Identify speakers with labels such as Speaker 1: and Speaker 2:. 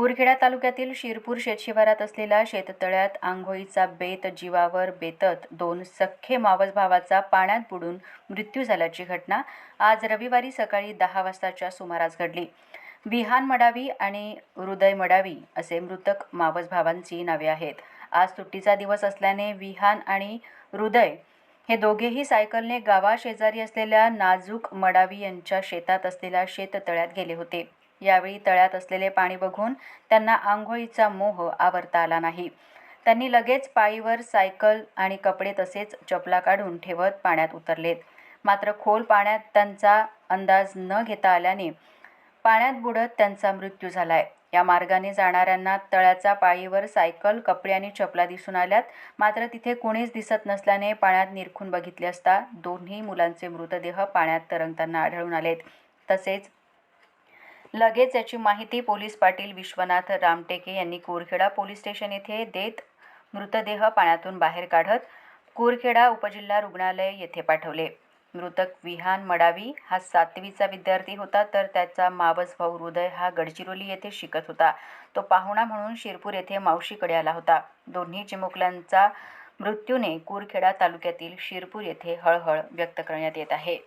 Speaker 1: कुरखेडा तालुक्यातील शिरपूर शेतशिवारात असलेल्या शेततळ्यात आंघोळीचा बेत जीवावर बेतत दोन सख्खे मावस भावाचा पाण्यात बुडून मृत्यू झाल्याची घटना आज रविवारी सकाळी दहा वाजताच्या सुमारास घडली. विहान मडावी आणि हृदय मडावी असे मृतक मावस भावांची नावे आहेत. आज सुट्टीचा दिवस असल्याने विहान आणि हृदय हे दोघेही सायकलने गावाशेजारी असलेल्या नाजूक मडावी यांच्या शेतात असलेल्या शेततळ्यात गेले होते. यावेळी तळ्यात असलेले पाणी बघून त्यांना आंघोळीचा मोह आवरता आला नाही. त्यांनी लगेच पायीवर सायकल आणि कपडे तसेच चपला काढून ठेवत पाण्यात उतरलेत. मात्र खोल पाण्यात त्यांचा अंदाज न घेता आल्याने पाण्यात बुडत त्यांचा मृत्यू झालाय. या मार्गाने जाणाऱ्यांना तळ्याचा पाळीवर सायकल कपडे आणि चपला दिसून आल्यात. मात्र तिथे कोणीच दिसत नसल्याने पाण्यात निरखून बघितले असता दोन्ही मुलांचे मृतदेह पाण्यात तरंगताना आढळून आलेत. तसेच लगेच याची माहिती पोलीस पाटील विश्वनाथ रामटेके यांनी कुरखेडा पोलीस स्टेशन येथे देत मृतदेह पाण्यातून बाहेर काढत कुरखेडा उपजिल्हा रुग्णालय येथे पाठवले. मृतक विहान मडावी हा सातवीचा विद्यार्थी होता तर त्याचा मावस भाऊ हृदय हा गडचिरोली येथे शिकत होता. तो पाहुणा म्हणून शिरपूर येथे मावशीकडे आला होता. दोन्ही चिमुकल्यांचा मृत्यूने कुरखेडा तालुक्यातील शिरपूर येथे हळहळ व्यक्त करण्यात येत आहे.